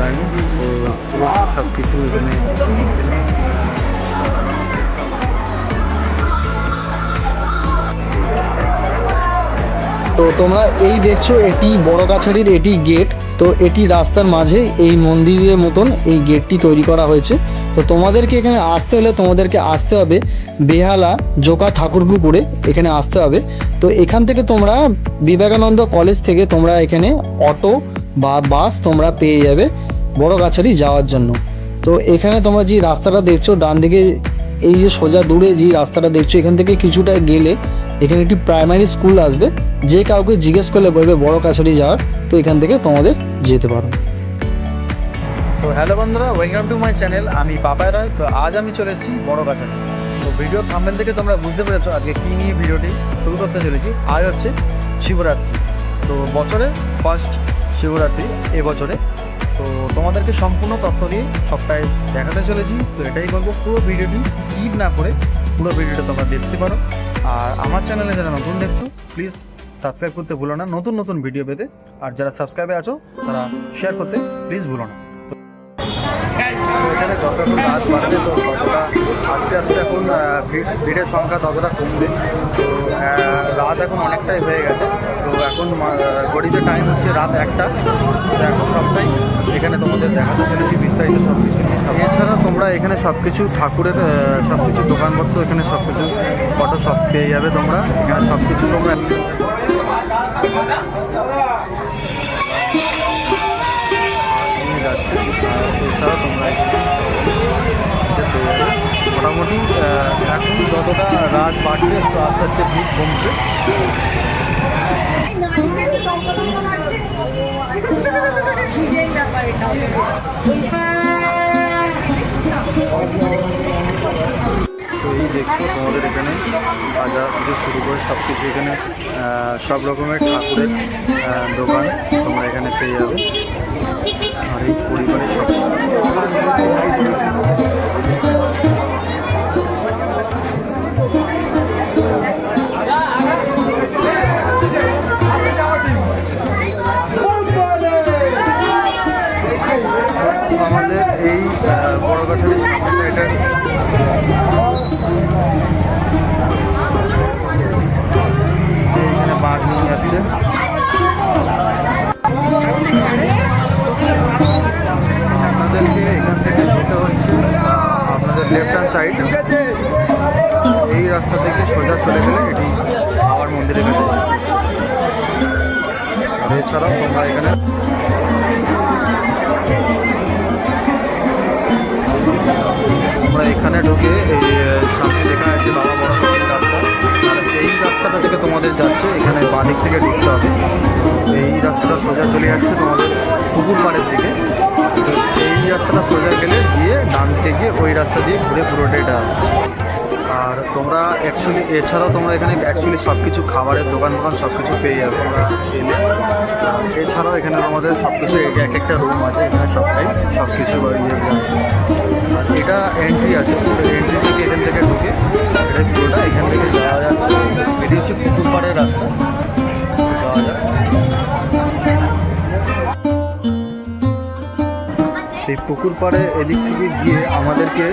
Line তো সব কিছু এখানে। তো তোমরা এই দেখছ, এটি বড় কাছারির এটি গেট। তো এটি রাস্তার মাঝে এই মন্দিরের মতন এই গেটটি তৈরি করা হয়েছে। তো তোমাদেরকে এখানে আসতে হলে তোমাদেরকে আসতে হবে বেহালা জোকা ঠাকুরপুকুরে। এখানে আসতে হবে। তো এখান থেকে তোমরা বিবেকানন্দ কলেজ থেকে তোমরা এখানে অটো বা বাস তোমরা পেয়ে যাবে বড় কাছারি যাওয়ার জন্য। তো এখানে তোমরা যে রাস্তাটা দেখছ, ডান দিকে এই যে সোজা দূরে যে রাস্তাটা দেখছ, এখান থেকে কিছুটা গেলে এখানে একটি প্রাইমারি স্কুল আসবে। যে কাউকে জিজ্ঞেস করলে বলবে বড় কাছারি যাওয়ার, তো এখান থেকে তোমাদের যেতে পারো। তো হ্যালো বন্ধুরা ওয়েলকাম টু মাই চ্যানেল আমি পাপাই রায়। তো আজ আমি চলে এসেছি বড় কাছারি তো ভিডিও থাম্বেল থেকে তোমরা বুঝতে পেরেছ আজকে কী নিয়ে ভিডিওটি শুরু করতে চলেছি। আজ হচ্ছে শিবরাত্রি। তো বছরে ফার্স্ট শিবরাত্রি এবছরে। তো তোমাদেরকে সম্পূর্ণ তথ্য দিয়ে সবটাই দেখাতে চলেছি। তো এটাই বলব পুরো ভিডিওটি স্কিপ না করে পুরো ভিডিওটা তোমরা দেখতে পারো। আর আমার চ্যানেলে যারা নতুন দেখছ প্লিজ সাবস্ক্রাইব করতে ভুলো না। নতুন নতুন ভিডিও পেতে। আর যারা সাবস্ক্রাইবে আছো, তারা শেয়ার করতে প্লিজ ভুলো না। তো এখানে যত এখন রাত বাড়বে তো আস্তে আস্তে এখন ভিড়, ভিড়ের সংখ্যা ততটা কমবে। তো রাত এখন অনেকটাই হয়ে গেছে। তো এখন ঘড়িতে টাইম হচ্ছে রাত একটা। তো এখন সবটাই এখানে তোমাদের দেখাতে চলেছি, বিস্তারিত সব কিছু এছাড়া তোমরা এখানে সব কিছু ঠাকুরের সব কিছু দোকানপত্র, এখানে সব কিছু ফটো সব পেয়ে যাবে তোমরা। এখানে সব কিছু তোমরা এছাড়া তোমরা এখানে। মোটামুটি এখন যতটা রাত বাড়ছে তো আস্তে আস্তে ভিড় কমছে। তো দেখছ তোমাদের এখানে বাজার থেকে শুরু করে সব কিছু এখানে সব রকমের ঠাকুরের দোকান তোমরা এখানে পেয়ে যাবে। আর এই আর এছাড়াও তোমরা এখানে আমরা এখানে ঢুকে এই সামনে লেখা আছে বাবা বড় রাস্তা। এই রাস্তাটা থেকে তোমাদের যাচ্ছে, এখানে বাঁদিক থেকে ঢুকতে হবে। এই রাস্তাটা সোজা চলে যাচ্ছে তোমাদের পুকুর পাড়ের দিকে। এই রাস্তাটা সোজা গেলে গিয়ে ডান থেকে ওই রাস্তা দিয়ে ঘুরে পুরোটা এটা আসবে আর তোমরা অ্যাকচুয়ালি এছাড়াও তোমরা এখানে অ্যাকচুয়ালি সব কিছু খাবারের দোকান দোকান সব কিছু পেয়ে যাবে তোমরা এলে। এছাড়াও এখানে আমাদের সব কিছু এক একটা রুম আছে, এখানে সবটাই সব কিছু ইয়ে এটা এন্ট্রি আছে এন্ট্রি থেকে এখান থেকে ঢুকে, এটা পুরোটা এখান থেকে যাওয়া যাচ্ছে। এটি হচ্ছে পাড়ের রাস্তা, যাওয়া যায় এই পুকুর পাড়ে এদিক থেকে গিয়ে আমাদেরকে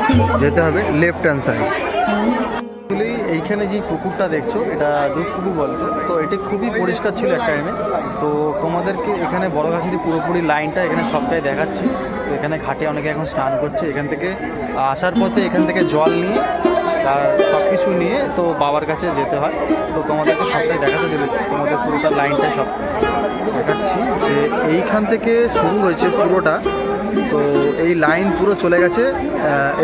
যেতে হবে লেফট হ্যান্ড সাইড অ্যাকচুয়ালি এইখানে যে পুকুরটা দেখছ, এটা দুধ পুকুর বলতো তো এটি খুবই পরিষ্কার ছিল এক টাইমে তো তোমাদেরকে এখানে বড় গাছের পুরোপুরি লাইনটা এখানে সবটাই দেখাচ্ছি। তো এখানে ঘাটে অনেকে এখন স্নান করছে। এখান থেকে আসার পথে এখান থেকে জল নিয়ে তার সব কিছু নিয়ে তো বাবার কাছে যেতে হয়। তো তোমাদেরকে সবটাই দেখাতে চলেছি। তোমাদের পুরোটা লাইনটা সব দেখাচ্ছি যে এইখান থেকে শুরু হয়েছে পুরোটা। তো এই লাইন পুরো চলে গেছে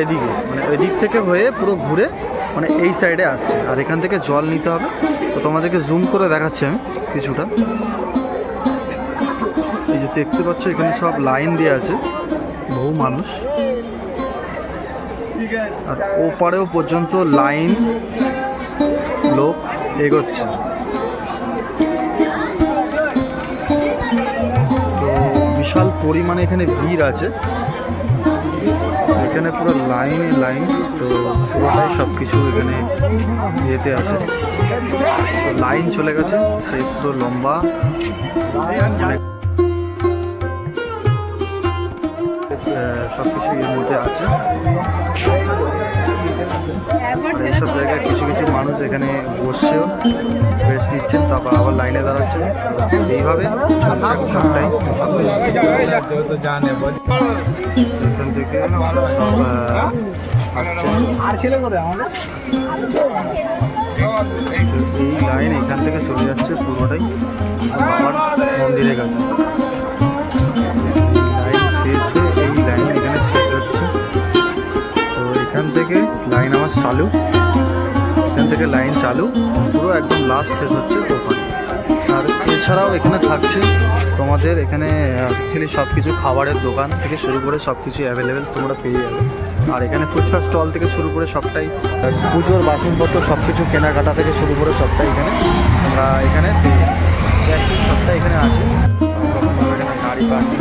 এদিকে মানে এদিক থেকে হয়ে পুরো ঘুরে মানে এই সাইডে আসছে। আর এখান থেকে জল নিতে হবে। তো তোমাদেরকে জুম করে দেখাচ্ছি আমি কিছুটা। এই যে দেখতে পাচ্ছ, এখানে সব লাইন দিয়ে আছে বহু মানুষ। আর ওপারেও পর্যন্ত লাইন লোক এগোচ্ছে। পরিমাণে এখানে ভিড় আছে। এখানে পুরো লাইন লাইন, তো পুরোটাই সব কিছু এখানে ইয়েতে আছে। লাইন চলে গেছে, সেই পুরো লম্বা। সব কিছু এর মধ্যে আছে। এইসব জায়গায় কিছু কিছু মানুষ এখানে বসছেও রেস্ট নিচ্ছেন, তারপর আবার লাইনে দাঁড়াচ্ছে এইভাবে সবটাই। এখান থেকে সব এই লাইন এখান থেকে চলে যাচ্ছে পুরোটাই। বাবার মন্দিরের কাছে। থেকে লাইন আমার চালু। এখান থেকে লাইন চালু। পুরো একদম লাস্ট শেষ হচ্ছে ওখানে। আর এছাড়াও এখানে থাকছে তোমাদের এখানে অ্যাকচুয়ালি সব কিছু খাবারের দোকান থেকে শুরু করে সব কিছু অ্যাভেলেবেল তোমরা পেয়ে যাবে। আর এখানে ফুচকা স্টল থেকে শুরু করে সবটাই পুজোর বাসনপত্র সব কিছু কেনাকাটা থেকে শুরু করে সবটাই এখানে আমরা এখানে সবটাই এখানে আছে। গাড়ি পার্কিং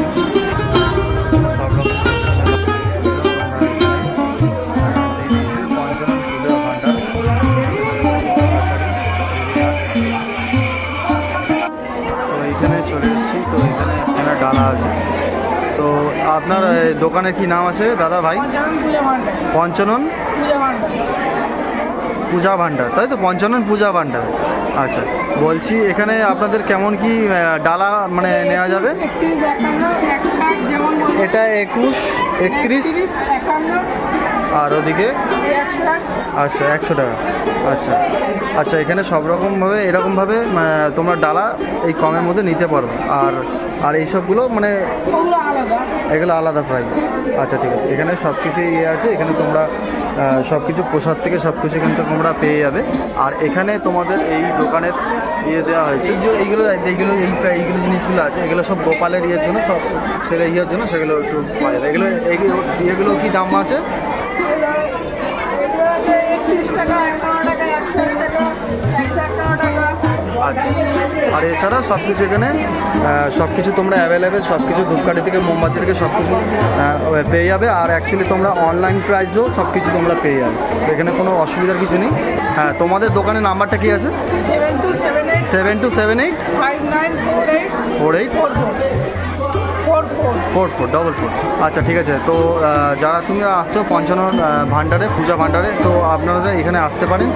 চলে এসেছি তো এখানে এখানে ডালা আছে। তো আপনার দোকানের কি নাম আছে দাদা ভাই? ভান্ডার। পঞ্চানন? পূজা ভাণ্ডার তাই তো? পঞ্চানন পূজা ভাণ্ডার আচ্ছা বলছি এখানে আপনাদের কেমন কি ডালা মানে নেওয়া যাবে। এটা একুশ একত্রিশ? আর ওদিকে? আচ্ছা একশো টাকা। আচ্ছা আচ্ছা এখানে সব রকমভাবে এরকমভাবে তোমরা ডালা এই কমের মধ্যে নিতে পারো। আর আর এইসবগুলো মানে এগুলো আলাদা প্রাইস আচ্ছা ঠিক আছে। এখানে সব কিছু ইয়ে আছে। এখানে তোমরা সব কিছু প্রসাদ থেকে সব কিছু কিন্তু তোমরা পেয়ে যাবে। আর এখানে তোমাদের এই দোকানের ইয়ে দেওয়া হয়েছে। এই যে এইগুলো এইগুলো এই এইগুলো জিনিসগুলো আছে। এগুলো সব গোপালের ইয়ের জন্য সব ছেলে ইয়ের জন্য সেগুলো একটু পাওয়া যাবে। এগুলো এইগুলো কি দাম আছে? আচ্ছা। আর এছাড়া সব কিছু এখানে সব কিছু তোমরা অ্যাভেলেবেল সব কিছু ধূপকাঠি থেকে মোমবাতি থেকে সব কিছু পেয়ে যাবে। আর অ্যাকচুয়ালি তোমরা অনলাইন প্রাইসও সব কিছু তোমরা পেয়ে যাবে। এখানে কোনো অসুবিধার কিছু নেই। হ্যাঁ তোমাদের দোকানের নাম্বারটা কি আছে? Seven two seven eight five nine four eight four eight four four double four আচ্ছা ঠিক আছে। তো যারা তুমি আসছো পঞ্চানন ভাণ্ডারে, পূজা ভাণ্ডারে, তো আপনারা এখানে আসতে পারেন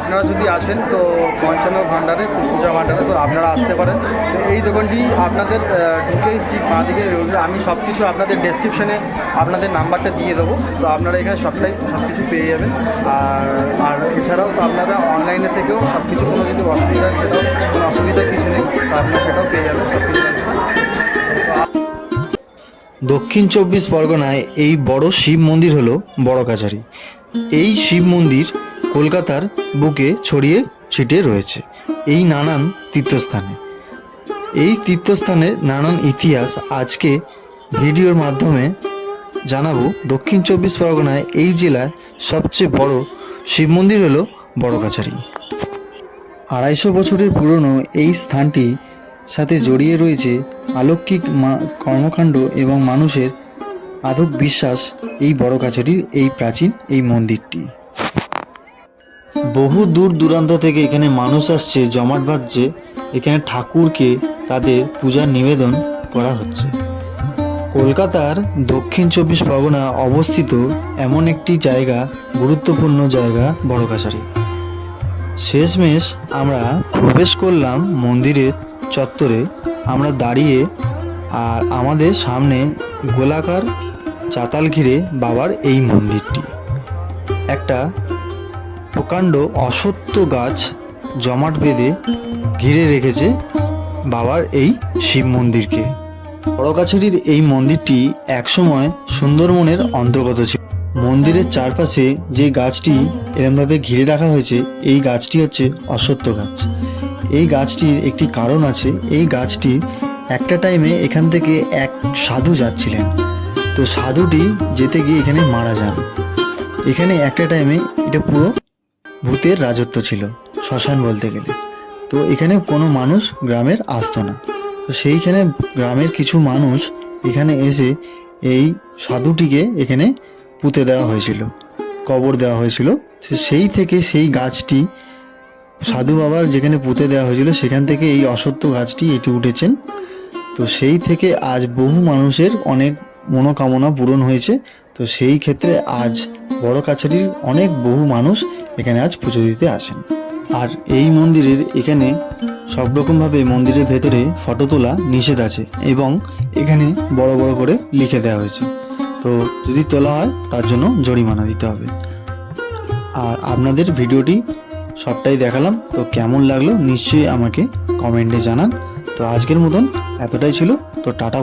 আপনারা যদি আসেন, তো পঞ্চান্ন ভাণ্ডারে, পূজা ভাণ্ডারে, তো আপনারা আসতে পারেন। তো এই দোকানটি আপনাদের ঢুকেই ঠিক বাঁ দিকে। আমি সব কিছু আপনাদের ডেসক্রিপশনে আপনাদের নাম্বারটা দিয়ে দেবো। তো আপনারা এখানে সবটাই সব কিছু পেয়ে যাবেন। আর আর এছাড়াও তো আপনারা অনলাইনে থেকেও সব কিছু কোনো যদি অসুবিধা, সেটাও কোনো অসুবিধা কিছু নেই, তো আপনারা সেটাও পেয়ে যাবেন সব কিছু দক্ষিণ চব্বিশ পরগনায় এই বড় শিব মন্দির হলো বড় কাছারি। এই শিব মন্দির কলকাতার বুকে ছড়িয়ে ছিটিয়ে রয়েছে এই নানান তীর্থস্থানে। এই তীর্থস্থানের নানান ইতিহাস আজকে ভিডিওর মাধ্যমে জানাব। দক্ষিণ চব্বিশ পরগনায় এই জেলার সবচেয়ে বড় শিব মন্দির হলো বড় কাছারি। আড়াইশো বছরের পুরনো এই স্থানটি সাথে জড়িয়ে রয়েছে আলৌকিক কর্মকাণ্ড এবং মানুষের আদক বিশ্বাস এই বড় কাছারির এই প্রাচীন এই মন্দিরটি। বহু দূর দূরান্ত থেকে এখানে মানুষ আসছে, জমাট বাঁধছে, এখানে ঠাকুরকে তাদের পূজার নিবেদন করা হচ্ছে। কলকাতার দক্ষিণ চব্বিশ পরগনা অবস্থিত এমন একটি জায়গা, গুরুত্বপূর্ণ জায়গা বড় কাছারি শেষমেশ আমরা প্রবেশ করলাম মন্দিরের চত্বরে আমরা দাঁড়িয়ে আর আমাদের সামনে গোলাকার চাতাল ঘিরে বাবার এই মন্দিরটি। একটা প্রকাণ্ড অসত্য গাছ জমাট বেঁধে ঘিরে রেখেছে বাবার এই শিব মন্দিরকে। বড়কাছড়ির এই মন্দিরটি একসময় সুন্দরবনের অন্তর্গত ছিল। মন্দিরের চারপাশে যে গাছটি এরমভাবে ঘিরে রাখা হয়েছে, এই গাছটি হচ্ছে অশ্বত্থ গাছ। এই গাছটির একটি কারণ আছে। এই গাছটি একটা টাইমে এখান থেকে এক সাধু যাচ্ছিলেন। তো সাধুটি যেতে গিয়ে এখানে মারা যান। এখানে একটা টাইমে এটা পুরো ভূতের রাজত্ব ছিল, শ্মশান বলতে গেলে। তো এখানে কোনো মানুষ গ্রামের আসতো না। তো সেইখানে গ্রামের কিছু মানুষ এখানে এসে এই সাধুটিকে এখানে পুঁতে দেওয়া হয়েছিল, কবর দেওয়া হয়েছিল। সেই থেকে সেই গাছটি সাধু বাবার যেখানে পুঁতে দেওয়া হয়েছিল, সেখান থেকে এই অসত্য গাছটি এটি উঠেছেন। তো সেই থেকে আজ বহু মানুষের অনেক মনোকামনা পূরণ হয়েছে। তো সেই ক্ষেত্রে আজ বড় কাছারির অনেক বহু মানুষ এখানে আজ পুজো দিতে আসেন। আর এই মন্দিরের এখানে সব রকমভাবে মন্দিরের ভেতরে ফটো তোলা নিষেধ আছে এবং এখানে বড় বড় করে লিখে দেওয়া হয়েছে। তো যদি তোলা হয়, তার জন্য জরিমানা দিতে হবে। আর আপনাদের ভিডিওটি সবটাই দেখালাম। তো কেমন লাগল নিশ্চয়ই আমাকে কমেন্টে জানান। তো আজকের মতন এতটাই ছিল। তো টাটা